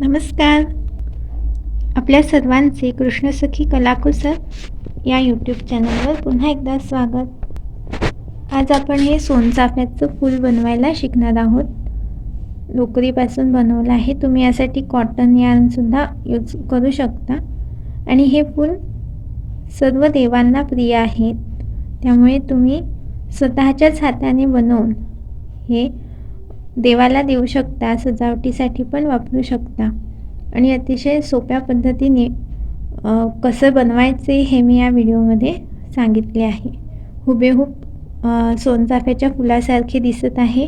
नमस्कार. आपल्या सर्वांचे कृष्णसखी कलाकुसर या यूट्यूब चॅनलवर पुन्हा एकदा स्वागत. आज आपण हे सोनचाफ्याचं फूल बनवायला शिकणार आहोत. लोकरीपासून बनवलं आहे. तुम्ही यासाठी कॉटन यार्नसुद्धा यूज करू शकता. आणि हे फूल सर्व देवांना प्रिय आहेत त्यामुळे तुम्ही स्वतःच्याच हाताने बनवून हे देवाला देऊ शकता सजावटीसाठी पण वापरू शकता. आणि अतिशय सोप्या पद्धतीने कसं बनवायचे हे मी या व्हिडिओमध्ये सांगितले आहे. हुबेहूब सोनचाफ्याच्या फुलासारखे दिसत आहे.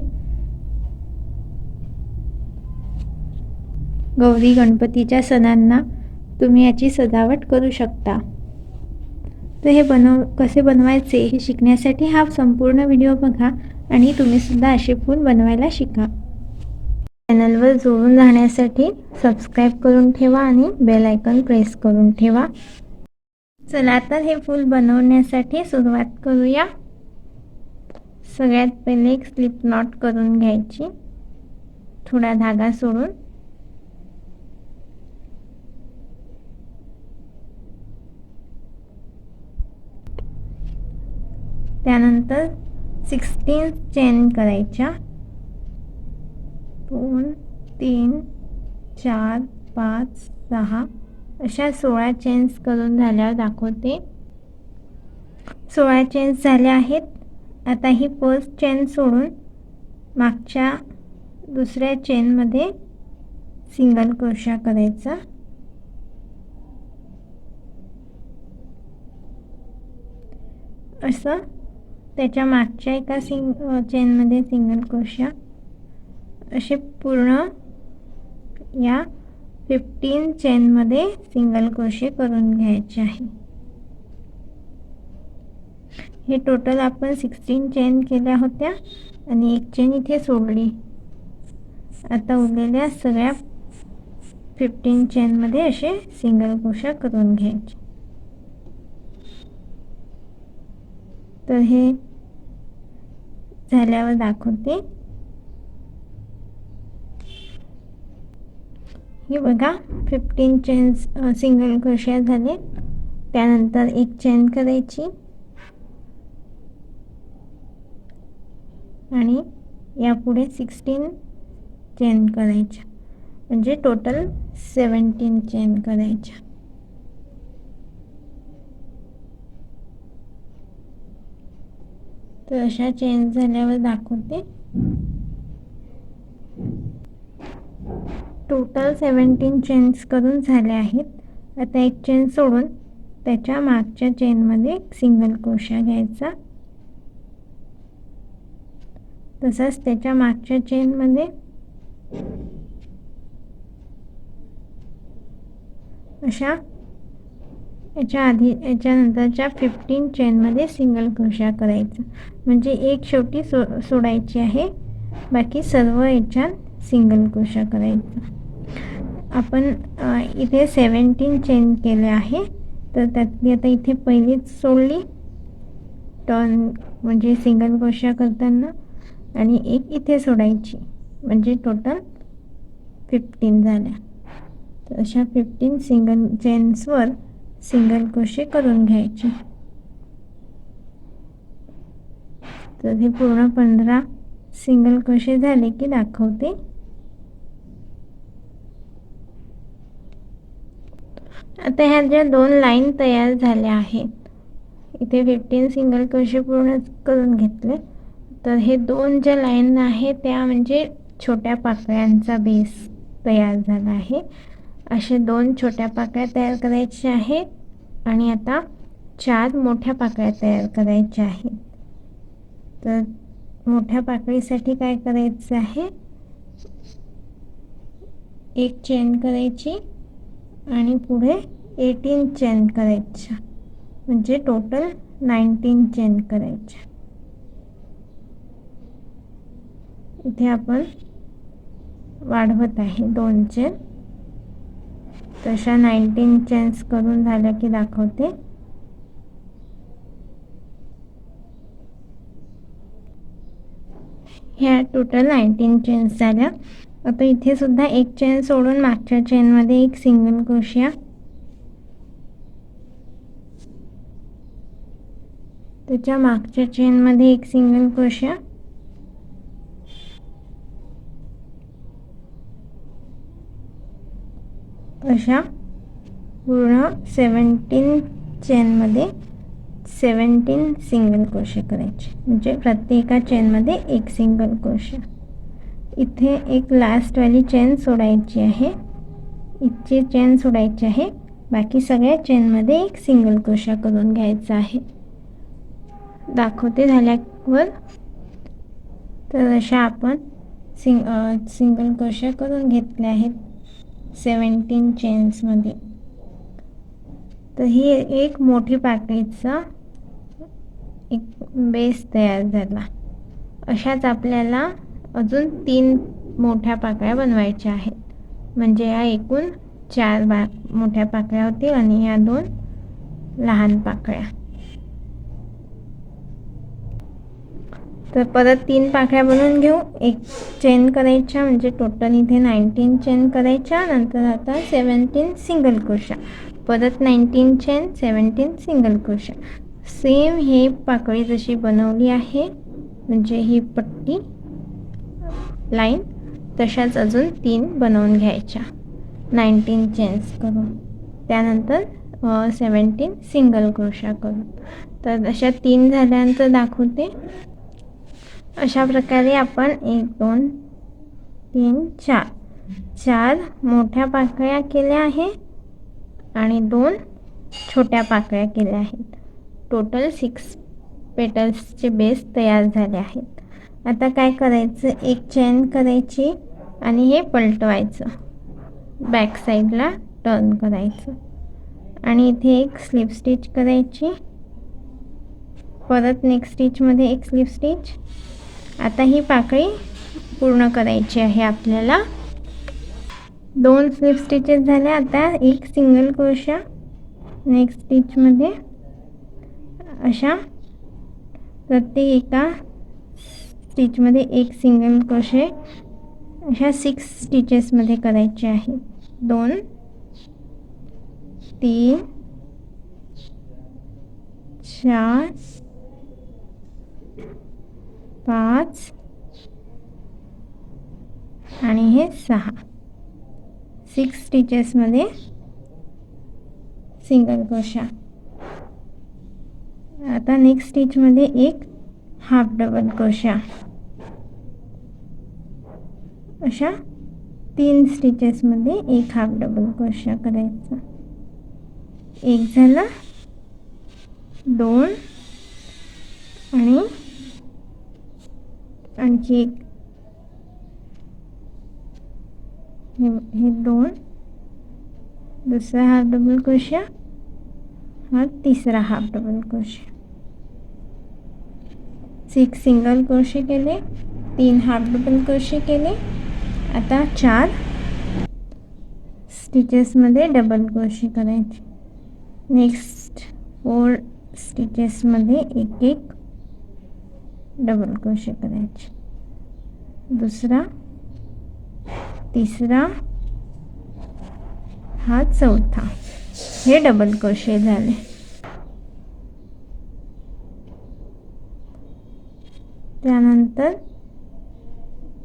गौरी गणपतीच्या सणांना तुम्ही याची सजावट करू शकता. तर हे बनव कसे बनवायचे हे शिकण्यासाठी हा संपूर्ण व्हिडिओ बघा. आणि तुम्हीसुद्धा असे फूल बनवायला शिका. चॅनलवर जोडून राहण्यासाठी सबस्क्राईब करून ठेवा आणि बेल आयकॉन प्रेस करून ठेवा. चला तर हे फूल बनवण्यासाठी सुरुवात करूया. सगळ्यात पहिले एक स्लिप नॉट करून घ्यायची. थोडा धागा सोडून. त्यानंतर सिक्स्टीन चेन करायच्या. दोन तीन चार पाच सहा. अशा सोळा चेन्स करून झाल्यावर दाखवते. सोळा चेन्स झाल्या आहेत. आता ही फर्स्ट चेन सोडून मागच्या दुसऱ्या चेनमध्ये सिंगल क्रोशा करायचा. असं त्याच्या मागच्या एका सिंग चेनमध्ये सिंगल क्रोशिया असे पूर्ण या फिफ्टीन चेनमध्ये सिंगल क्रोशे करून घ्यायचे आहे. हे टोटल आपण सिक्स्टीन चेन केल्या होत्या आणि एक चेन इथे सोडली. आता उरलेल्या सगळ्या फिफ्टीन चेनमध्ये असे सिंगल क्रोशा करून घ्यायचे. तर हे झाल्यावर दाखवते. हे बघा फिफ्टीन चेन्स सिंगल क्रोशिया झाले. त्यानंतर एक चेन करायची. आणि यापुढे सिक्स्टीन चेन करायच्या. म्हणजे टोटल सेवन्टीन चेन करायच्या. तर अशा चेंज झाल्यावर दाखवते. टोटल सेवन्टीन चेन्स करून झाले आहेत. आता एक चेन सोडून त्याच्या मागच्या चेनमध्ये सिंगल क्रोशा घ्यायचा. तसंच त्याच्या मागच्या चेनमध्ये अशा याच्या आधी याच्यानंतरच्या फिफ्टीन चेनमध्ये सिंगल क्रोशा करायचं. म्हणजे एक शेवटी सो सोडायची आहे. बाकी सर्व याच्यात सिंगल क्रोशा करायचं. आपण इथे सेवन्टीन चेन केले आहे. तर त्यातली आता इथे पहिलीच सोडली. टर्न म्हणजे सिंगल क्रोशा करताना. आणि एक इथे सोडायची. म्हणजे टोटल फिफ्टीन झाल्या. तर अशा फिफ्टीन सिंगल चेन्सवर सिंगल क्रोशे करून घ्यायचे. तर हे पूर्ण पंधरा सिंगल क्रोशे झाले की दाखवते. आता ह्या ज्या दोन लाईन तयार झाल्या आहेत इथे फिफ्टीन सिंगल क्रोशे पूर्ण करून घेतले. तर हे दोन ज्या लाईन आहेत त्या म्हणजे छोट्या पाकळ्यांचा बेस तयार झाला आहे. असे दोन छोट्या पाकळ्या तयार करायच्या आहेत आणि आता चार मोठ्या पाकळ्या तयार करायच्या आहेत. तर मोठ्या पाकळीसाठी काय करायचं आहे? एक चेन करायची आणि पुढे एटीन चेन करायच्या. म्हणजे टोटल नाईन्टीन चेन करायच्या. इथे आपण वाढवत आहे दोन चेन तशा नाईन्टीन चेन्स करून झाल्या की दाखवते. ह्या टोटल नाईन्टीन चेन्स झाल्या. आता इथे सुद्धा एक चेन सोडून मागच्या चेनमध्ये एक सिंगल क्रोशिया त्याच्या मागच्या चेनमध्ये एक सिंगल क्रोशिया अशा पूर्ण सेवन्टीन चेनमध्ये सेवन्टीन सिंगल क्रोशे करायचे. म्हणजे प्रत्येका चेनमध्ये एक सिंगल क्रोशे. इथे एक लास्टवाली चेन सोडायची आहे. इथची चेन सोडायची आहे. बाकी सगळ्या चेनमध्ये एक सिंगल क्रोशा करून घ्यायचा आहे. दाखवते झाल्यावर. तर अशा आपण सिंग सिंगल क्रोशा करून घेतल्या आहेत सेवन्टीन चेन्समध्ये. तर ही एक मोठी पाकळीचा बेस तयार झाला. अशाच आपल्याला अजून तीन मोठ्या पाकळ्या बनवायच्या आहेत. म्हणजे या एकूण चार बा मोठ्या पाकळ्या होतील आणि या दोन लहान पाकळ्या. तर परत तीन पाकळ्या बनवून घेऊ. एक चेन करायच्या म्हणजे टोटल इथे नाईन्टीन चेन करायच्या नंतर आता सेवन्टीन सिंगल क्रोशा परत nineteen chain seventeen single crochet same हे पाकळी जशी बनवली आहे म्हणजे ही पट्टी लाईन तशाच अजून तीन बनवून घ्यायच्या. नाईन्टीन चेन्स करून. त्यानंतर सेवन्टीन सिंगल क्रोशा करून. तर अशा तीन झाल्यानंतर दाखवते. अशा प्रकारे आपण एक दोन तीन चार चार मोठ्या पाकळ्या केल्या आहे आणि दोन छोट्या पाकळ्या केल्या आहेत. टोटल सिक्स पेटल्सचे बेस तयार झाले आहेत. आता काय करायचं? एक चेन करायची आणि हे पलटवायचं. बॅक साईडला टर्न करायचं. आणि इथे एक स्लिप स्टिच करायची. परत नेक्स्ट स्टिचमध्ये एक स्लिप स्टिच आता ही पाकळी पूर्ण करायची आहे आपल्याला. दोन स्लिप स्टिचेस झाल्या. आता एक सिंगल क्रोशा नेक्स्ट स्टिचमध्ये अशा. प्रत्येक एका स्टिचमध्ये एक सिंगल क्रोशे अशा सिक्स स्टिचेसमध्ये करायचे आहे. दोन तीन चार पाच आणि हे सहा. सिक्स स्टिचेसमध्ये सिंगल क्रोशा आता नेक्स्ट स्टिचमध्ये एक हाफ डबल क्रोशा अशा तीन स्टिचेसमध्ये एक हाफ डबल क्रोशा करायचा. एक झाला दोन आणि आणखी एक. हे दोन. दुसरा हाफ डबल क्रोशा हा तिसरा half double crochet six single crochet केले तीन हाफ डबल क्रोशे केले. आता चार स्टिचेसमध्ये डबल क्रोशे करायचे. नेक्स्ट फोर स्टिचेसमध्ये एक एक डबल क्रोशे करायचे. दुसरा तिसरा हा चौथा. हे डबल क्रोशे झाले. त्यानंतर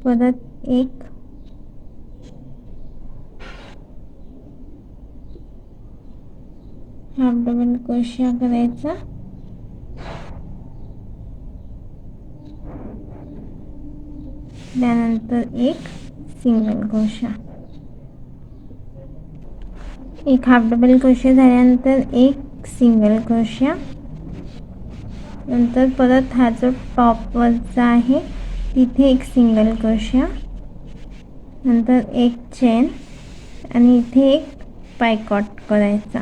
परत एक. हाफ डबल कोशा करायचा. त्यानंतर एक सिंगल कोशा एक हाफ डबल क्रोशिया झाल्यानंतर एक सिंगल क्रोशिया नंतर परत हा जो टॉपवरचा आहे तिथे एक सिंगल क्रोशिया नंतर एक चेन आणि इथे एक पायकॉट करायचा.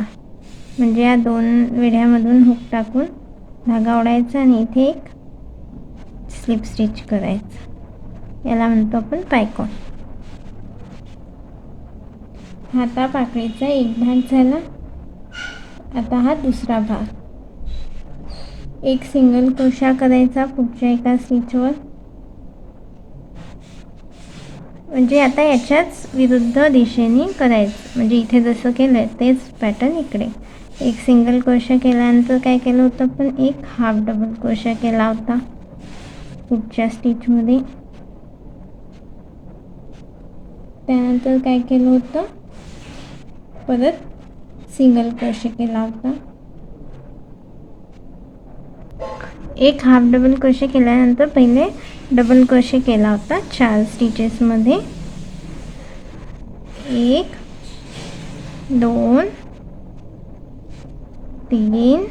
म्हणजे या दोन विड्यामधून हुक टाकून धागा ओढायचा आणि इथे एक स्लिप स्टिच करायचं. याला म्हणतो आपण पायकॉट हाता पाकळीचा एक भाग झाला. आता हा दुसरा भाग. एक सिंगल क्रोशा करायचा पुढच्या एका स्टिचवर म्हणजे आता याच्याच विरुद्ध दिशेने करायचं. म्हणजे इथे जसं केलं आहे तेच पॅटर्न इकडे. एक सिंगल क्रोशा केल्यानंतर काय केलं होतं पण एक हाफ डबल क्रोशा केला होता. पुढच्या स्टिचमध्ये त्यानंतर काय केलं होतं? परत सिंगल क्रोशा केला होता. एक हाफ डबल क्रोशे केल्यानंतर पहिले डबल क्रोशे केला होता चार स्टिचेसमध्ये एक दोन तीन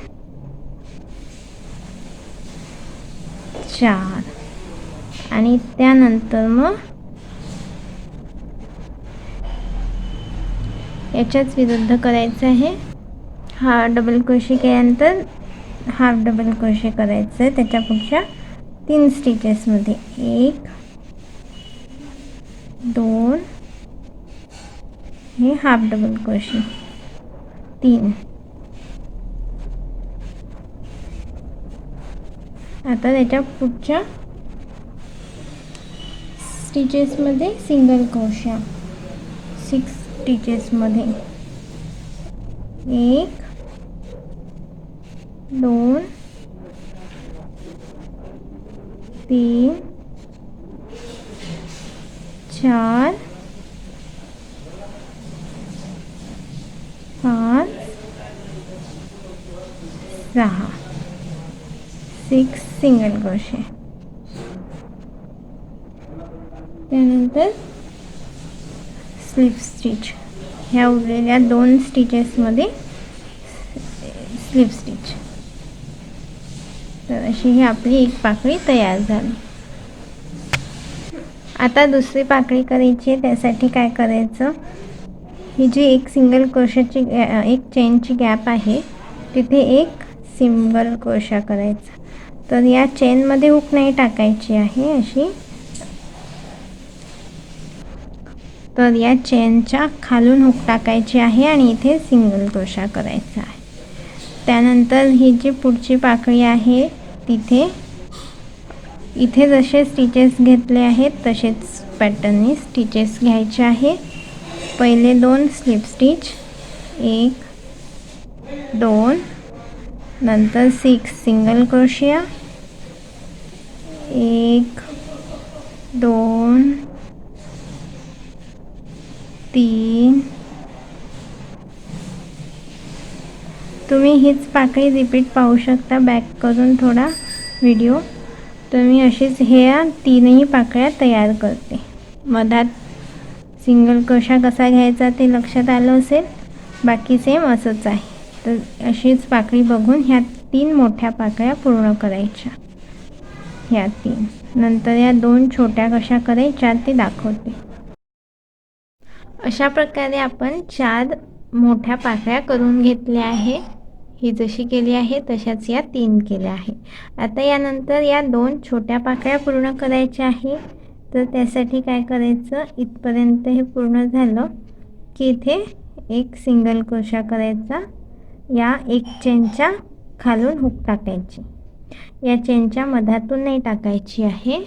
चार. आणि त्यानंतर मग याच्याच विरुद्ध करायचं आहे. हा डबल क्रोशे केल्यानंतर हाफ डबल क्रोशे करायचं आहे त्याच्या पुढच्या तीन स्टिचेसमध्ये एक दोन हे हाफ डबल क्रोशे तीन. आता त्याच्या पुढच्या स्टिचेसमध्ये सिंगल क्रोशा सिक्स स्टिचेसमध्ये एक दोन तीन चार पाच सहा. सिक्स सिंगल क्रोशे त्यानंतर स्लिप स्टिच ह्या उरलेल्या दोन स्टिचेसमध्ये स्लिप स्टिच अशी ही आपली एक पाकळी तयार झाली. आता दुसरी पाकळी करायची आहे त्यासाठी काय करायचं? ही जी एक सिंगल क्रोशाची एक चेनची गॅप आहे तिथे एक सिंगल क्रोशा करायचा. तर या चेनमध्ये हुक नाही टाकायची आहे अशी. तर या चेनच्या खालून हुक टाकायची आहे आणि इथे सिंगल क्रोशा करायचा आहे. त्यानंतर ही जी पुढची पाकळी आहे तिथे. इथे जसे स्टिचेस घेतले आहेत तसेच पॅटर्नने स्टिचेस घ्यायचे आहे. पहिले दोन स्लिप स्टिच एक दोन नंतर सिक्स सिंगल क्रोशिया एक दोन तीन तुम्ही हीच पाकळी रिपीट पाहू शकता. बॅक करून थोडा व्हिडिओ तर मी अशीच ह्या तीनही पाकळ्या तयार करते. मधात सिंगल कशा कसा घ्यायचा ते लक्षात आलं असेल? बाकी सेम असंच आहे. तर अशीच पाकळी बघून ह्या तीन मोठ्या पाकळ्या पूर्ण करायच्या. ह्या तीन. नंतर या दोन छोट्या कशा करायच्या ते दाखवते. अशा प्रकारे आपण चार मोठ्या पाकळ्या करून घेतल्या आहे. ही जशी केली आहे तशाच या तीन केल्या आहे. आता यानंतर या दोन छोट्या पाकळ्या पूर्ण करायच्या आहे. तर त्यासाठी काय करायचं? इथपर्यंत हे पूर्ण झालं की इथे एक सिंगल क्रोशा करायचा. या एक चेनच्या खालून हुक टाकायची. या चेनच्या मधातून नाही टाकायची आहे.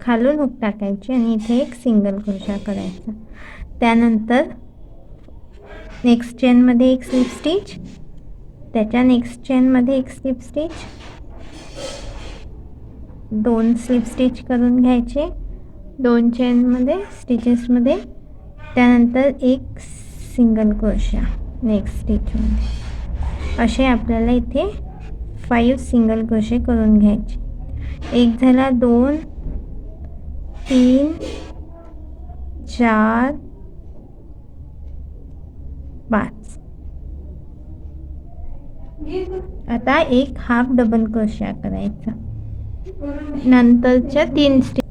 खालून हुक टाकायची आणि इथे एक सिंगल क्रोशा करायचा. त्यानंतर नेक्स्ट चेनमध्ये एक स्लिप स्टिच त्याच्या नेक्स्ट चेनमध्ये एक स्लिप स्टिच दोन स्लिप स्टिच करून घ्यायचे. दोन चेनमध्ये स्टिचेसमध्ये त्यानंतर एक सिंगल क्रोशा नेक्स्ट स्टिचमध्ये असे आपल्याला इथे फाईव्ह सिंगल क्रोशे करून घ्यायचे. एक झाला दोन तीन चार पाच आता एक हाफ डबल क्रोशिया करायचा. नंतरच्या तीन स्टिच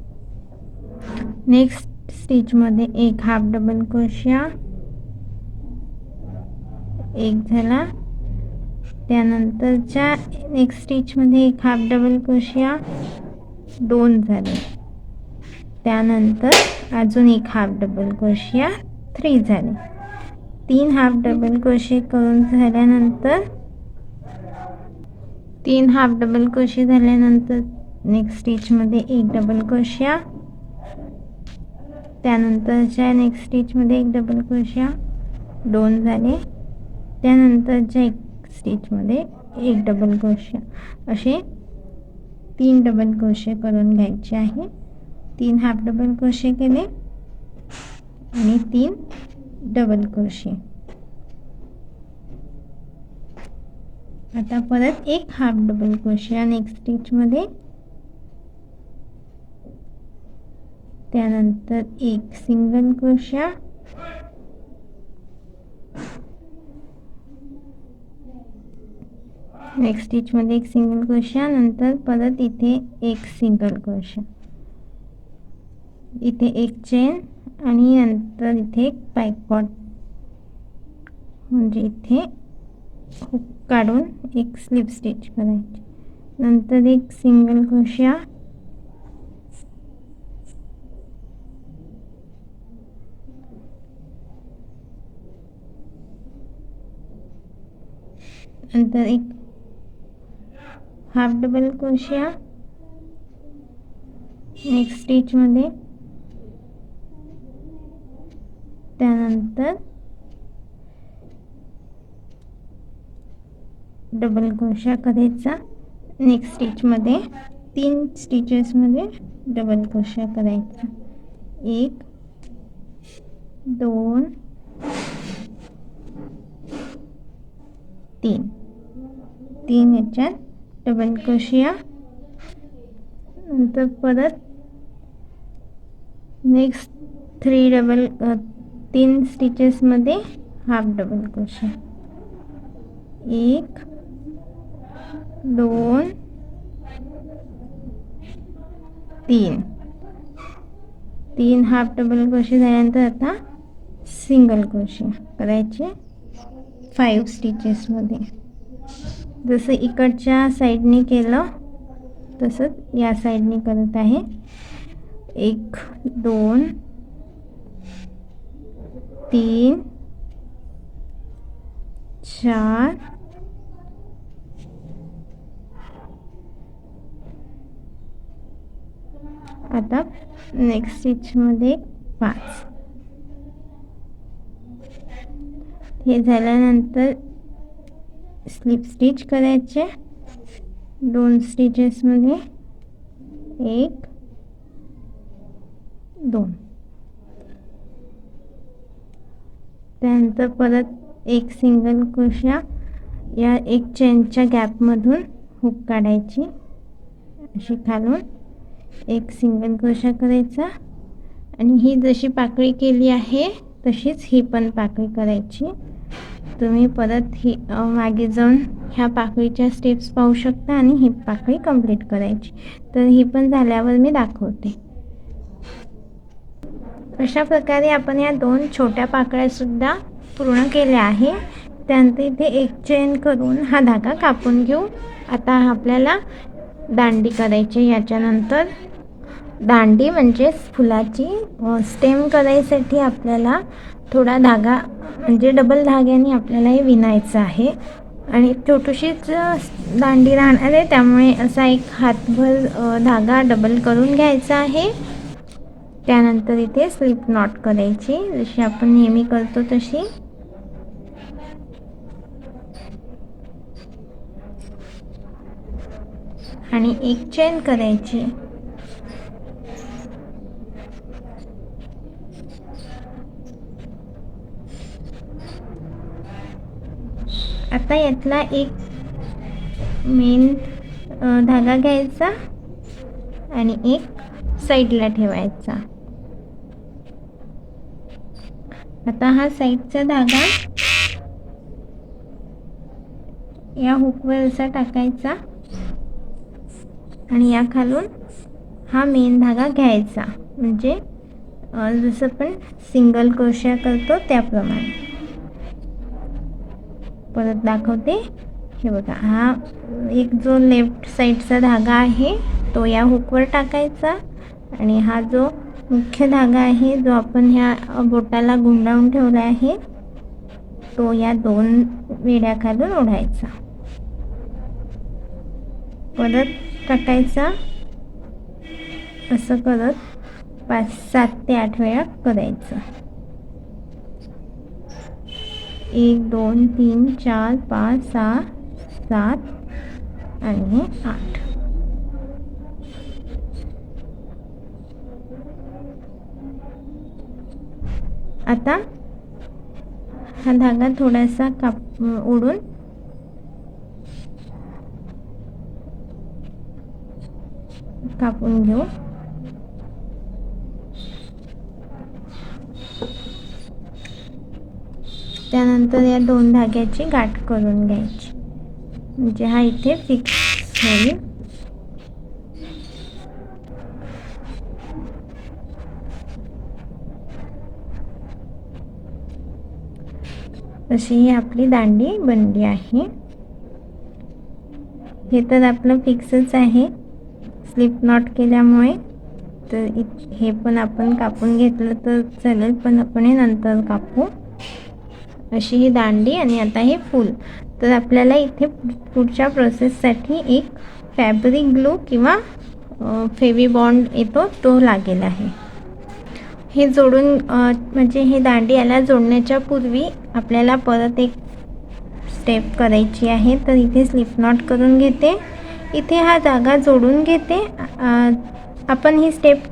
नेक्स्ट स्टिचमध्ये एक हाफ डबल क्रोशिया एक झाला. त्यानंतरच्या नेक्स्ट स्टिचमध्ये एक हाफ डबल क्रोशिया दोन झाले. त्यानंतर अजून एक हाफ डबल क्रोशिया थ्री झाले. तीन हाफ डबल क्रोशे करून झाल्यानंतर तीन हाफ डबल क्रोशे झाल्यानंतर नेक्स्ट स्टिचमध्ये एक डबल क्रोशिया त्यानंतरच्या नेक्स्ट स्टिचमध्ये एक डबल क्रोशिया दोन झाले त्यानंतरच्या एक स्टिचमध्ये एक डबल क्रोशिया असे तीन डबल क्रोशे करून घ्यायचे आहे. तीन हाफ डबल क्रोशे केले आणि तीन डबल क्रोशे आता परत एक हाफ डबल क्रोशिया नेक्स्ट स्टिचमध्ये त्यानंतर एक सिंगल क्रोशिया नेक्स्ट स्टिचमध्ये एक सिंगल क्रोशिया नंतर परत इथे एक सिंगल क्रोशिया इथे एक चेन आणि नंतर इथे एक पायपॉट म्हणजे इथे हुक काढून एक स्लिप स्टिच करायची. नंतर एक सिंगल क्रोशिया नंतर एक हाफ डबल क्रोशिया नेक्स्ट स्टिचमध्ये त्यानंतर डबल क्रोशा करायचा. नेक्स्ट स्टिचमध्ये तीन स्टिचेसमध्ये डबल क्रोशा करायचा. एक दोन तीन. तीन याच्यात डबल क्रोशिया नंतर परत नेक्स्ट थ्री डबल तीन स्टिचेसमध्ये हाफ डबल क्रोशिया एक दोन तीन. तीन हाफ डबल क्रोशे झाल्यानंतर आता सिंगल क्रोशे करायचे फाईव्ह स्टिचेसमध्ये जसं इकडच्या साईडने केलं तसंच या साईडने करत आहे. एक दोन तीन चार आता नेक्स्ट स्टिचमध्ये पाच. हे झाल्यानंतर स्लिप स्टिच करायचे. दोन स्टिचेसमध्ये एक दोन. त्यानंतर परत एक सिंगल क्रोशा या एक चेनच्या गॅपमधून हुक काढायची. अशी खालून एक सिंगल क्रोशा करायचा. आणि ही जशी पाकळी केली आहे तशीच ही पण पाकळी करायची. तुम्ही परत ही मागे जाऊन ह्या पाकळीच्या स्टेप्स पाहू शकता आणि ही पाकळी कंप्लीट करायची. तर ही पण झाल्यावर मी दाखवते. अशा प्रकारे आपण या दोन छोट्या पाकळ्यासुद्धा पूर्ण केल्या आहे. त्यानंतर इथे एक चेन करून हा धागा कापून घेऊ. आता आपल्याला दांडी करायची याच्यानंतर. दांडी म्हणजेच फुलाची स्टेम करायसाठी आपल्याला थोडा धागा म्हणजे डबल धाग्याने आपल्याला हे विणायचं आहे. आणि छोटीशीच दांडी राहणार आहे त्यामुळे असा एक हातभर धागा डबल करून घ्यायचा आहे. त्यानंतर इथे स्लिप नॉट करायची जशी आपण नेहमी करतो तशी. आणि एक चेन करायची. आता यातला एक मेन धागा घ्यायचा आणि एक साईडला ठेवायचा. आता हा साईडचा धागा या हुकवर असा टाकायचा आणि या खालून हा मेन धागा घ्यायचा. म्हणजे जसं पण सिंगल क्रोशिया करतो त्याप्रमाणे. परत दाखवते. हे बघा हा एक जो लेफ्ट साईडचा धागा आहे तो या हुकवर टाकायचा. आणि हा जो मुख्य धागा आहे जो आपण ह्या बोटाला गुंडाळून ठेवला आहे तो या दोन वेड्या खालून ओढायचा. परत टाकायचा. असं करत पाच सात ते आठ वेळा करायचं. एक दोन तीन चार पाच सहा सात आणि आठ. आता हा धागा थोडासा काप ओढून कापून घेऊ. त्यानंतर या दोन धाग्याची गाठ करून घ्यायची. म्हणजे हा इथे फिक्स होईल अशी ही आपली दांडी बनली आहे. हे तर आपलं फिक्सच आहे. स्लिप नॉट केल्यामुळे तर हे पण आपण कापून घेतलं तर चालेल पण आपण हे नंतर कापू. अशी ही दांडी आणि आता हे फूल. तर आपल्याला इथे पुढच्या प्रोसेससाठी एक फॅब्रिक ग्लू किंवा फेवी बॉन्ड येतो तो लागेल आहे. हे जोडून म्हणजे हे दांडी याला जोडण्याच्या पूर्वी आपल्याला परत एक स्टेप करायची आहे. तर इथे स्लिप नॉट करून घेते. इथे हा जागा जोडून घेते. आपण ही स्टेप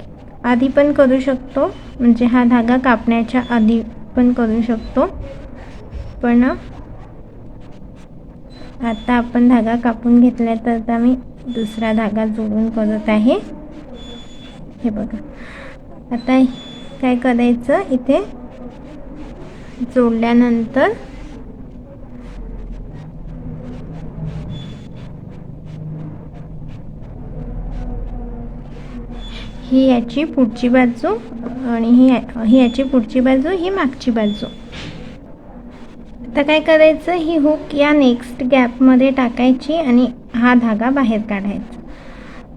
आधी पण करू शकतो. म्हणजे हा धागा कापण्याच्या आधी पण करू शकतो. पण आता आपण धागा कापून घेतला तर आता मी दुसरा धागा जोडून करत आहे. हे बघा. आता काय करायचं? इथे जोडल्यानंतर ही याची पुढची बाजू आणि ही ही याची पुढची बाजू ही मागची बाजू. आता काय करायचं? ही हुक या नेक्स्ट गॅपमध्ये टाकायची आणि हा धागा बाहेर काढायचा.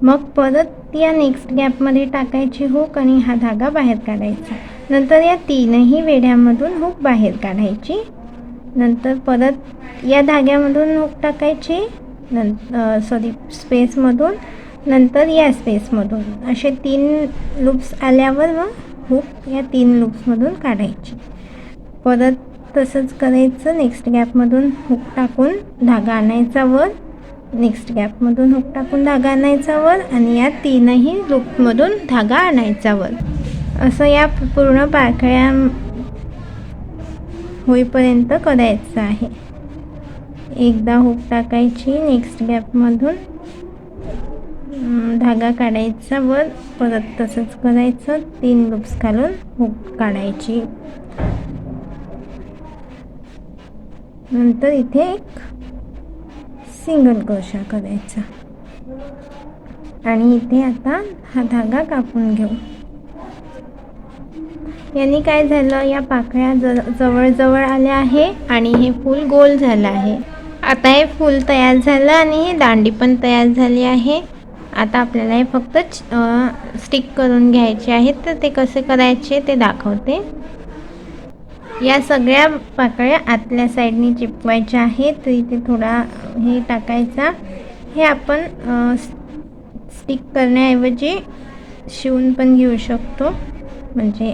मग परत या नेक्स्ट गॅपमध्ये टाकायची हुक आणि हा धागा बाहेर काढायचा. नंतर या तीनही वेढ्यामधून हुक बाहेर काढायची. नंतर परत या धाग्यामधून हुक टाकायची. नंतर सॉरी स्पेसमधून नंतर या स्पेसमधून असे तीन लूप्स आल्यावर मग हुक या तीन लूप्समधून काढायची. परत तसंच करायचं नेक्स्ट गॅपमधून हुक टाकून धागा आणायचा वर. नेक्स्ट गॅपमधून हुक टाकून धागा आणायचा वर आणि या तीनही लूपमधून धागा आणायचा वर. असं या पूर्ण पाकळ्या होईपर्यंत करायचं आहे. एकदा हुक टाकायची नेक्स्ट गॅपमधून धागा काढायचा वर परत तसंच करायचं तीन लूप्स घालून हुक काढायची. नंतर इथे एक सिंगल क्रोशा करायचा. आणि इथे आता हा धागा कापून घेऊ. यांनी काय झालं? या पाकळ्या ज जवळजवळ आल्या आहे आणि हे फूल गोल झालं आहे. आता हे फूल तयार झालं आणि हे दांडी पण तयार झाली आहे. आता आपल्याला हे फक्त स्टिक करून घ्यायचे आहेत तर ते कसे करायचे ते दाखवते. या सगळ्या पाकळ्या आतल्या साईडनी चिपवायच्या आहेत. तर इथे थोडा हे टाकायचा. हे आपण स्टिक करण्याऐवजी शिवून पण घेऊ शकतो. म्हणजे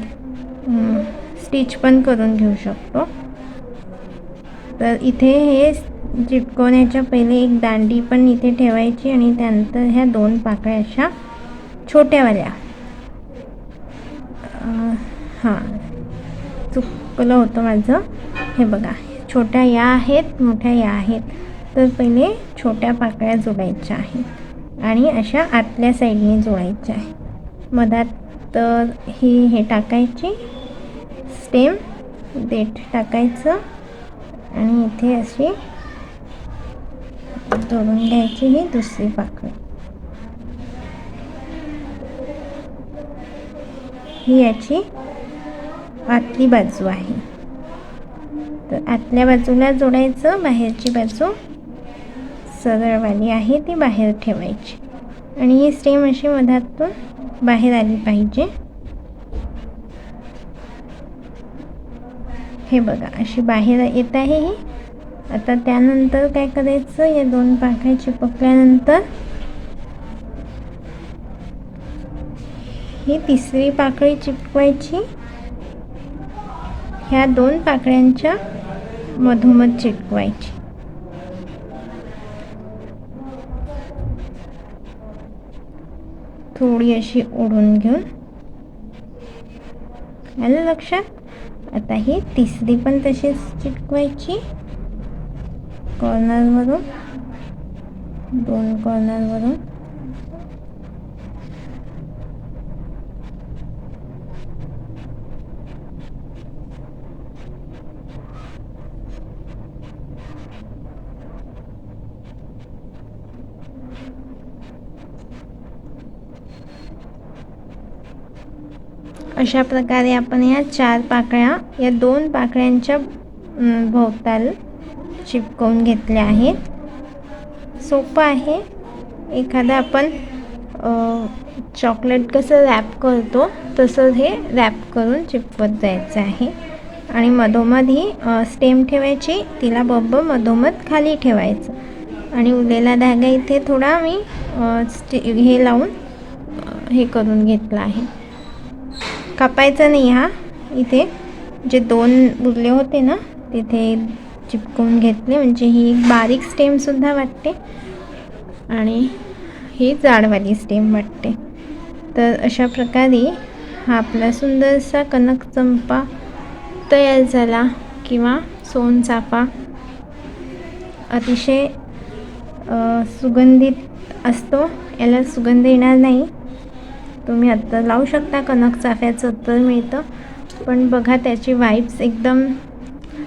स्टिच पण करून घेऊ शकतो. तर इथे हे चिटकवण्याच्या पहिले एक दांडी पण इथे ठेवायची आणि त्यानंतर ह्या दोन पाकळ्या अशा छोट्यावाल्या हां. चुकलं होतं माझं. हे बघा छोट्या या आहेत मोठ्या या आहेत. तर पहिले छोट्या पाकळ्या जोडायच्या आहेत आणि अशा आतल्या साईडने जोडायच्या आहे मधात तर ही हे टाकायची. स्टेम देठ टाकायचं आणि इथे अशी तोडून घ्यायची ही दुसरी पाकळी. ही याची आतली बाजू आहे. तर आतल्या बाजूला जोडायचं बाहेरची बाजू सरळवाली आहे ती बाहेर ठेवायची. आणि ही स्टेम अशी मधातून बाहेर आली पाहिजे. हे बघा अशी बाहेर येत आहे ही. आता त्यानंतर काय करायचं? या दोन पाकळ्या चिपकल्यानंतर ही तिसरी पाकळी चिपकवायची. ह्या दोन पाकळ्यांच्या मधोमध चिटकवायची. थोडी अशी ओढून घेऊन. आलं लक्षात? आता ही तिसरी पण तशीच चिटकवायची. कॉर्नरवरून दोन कॉर्नरवरून अशा प्रकारे आपण या चार पाकळ्या या दोन पाकळ्यांच्या भोवताल चिपकवून घेतल्या आहेत. सोपं आहे. एखादा आपण चॉकलेट कसं रॅप करतो तसं हे रॅप करून चिपकत जायचं आहे. आणि मधोमध ही स्टेम ठेवायची तिला बब्ब मधोमध खाली ठेवायचं. आणि उरलेला धागा इथे थोडा मी स्टे हे लावून हे करून घेतला आहे. कापायचा नाही हा इथे. जे दोन उरले होते ना तिथे चिपकवून घेतले. म्हणजे ही एक बारीक स्टेमसुद्धा वाटते. आणि ही जाडवाली स्टेम वाटते. तर अशा प्रकारे हा आपला सुंदरसा कनक चंपा तयार झाला किंवा सोनचाफा अतिशय सुगंधित असतो. याला सुगंध येणार नाही. तुम्ही आत्ता लावू शकता कनक चाफ्याचं तर मिळतं. पण बघा त्याची वाईब्स एकदम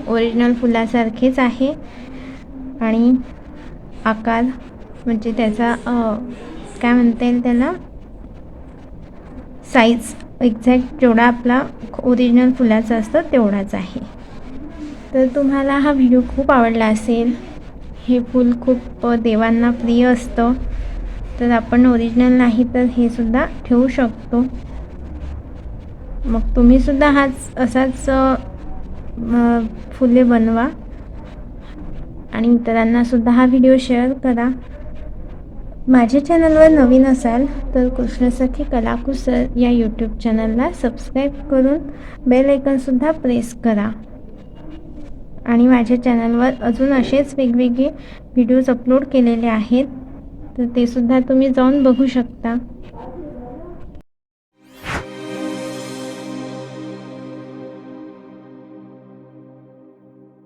ओरिजिनल फुलासारखीच आहे. आणि आकार म्हणजे त्याचा काय म्हणता येईल त्याला? साईज एक्झॅक्ट जेवढा आपला ओरिजिनल फुलाचा असतो तेवढाच आहे. तर तुम्हाला हा व्हिडिओ खूप आवडला असेल. हे फूल खूप देवांना प्रिय असतं. तर आपण ओरिजिनल नाही तर हे सुद्धा ठेवू शकतो. मग तुम्ही सुद्धा हाच असाच फुले बनवा. आणि इतरांना सुद्धा हा व्हिडिओ शेअर करा. माझ्या चॅनलवर नवीन असाल तर कृष्णसखी कलाकुसर या यूट्यूब चॅनलला सबस्क्राईब करून बेल आयकॉनसुद्धा प्रेस करा. आणि माझ्या चॅनलवर अजून असेच वेगवेगळे व्हिडिओज अपलोड केलेले आहेत. तर ते सुद्धा तुम्ही जाऊन बघू शकता.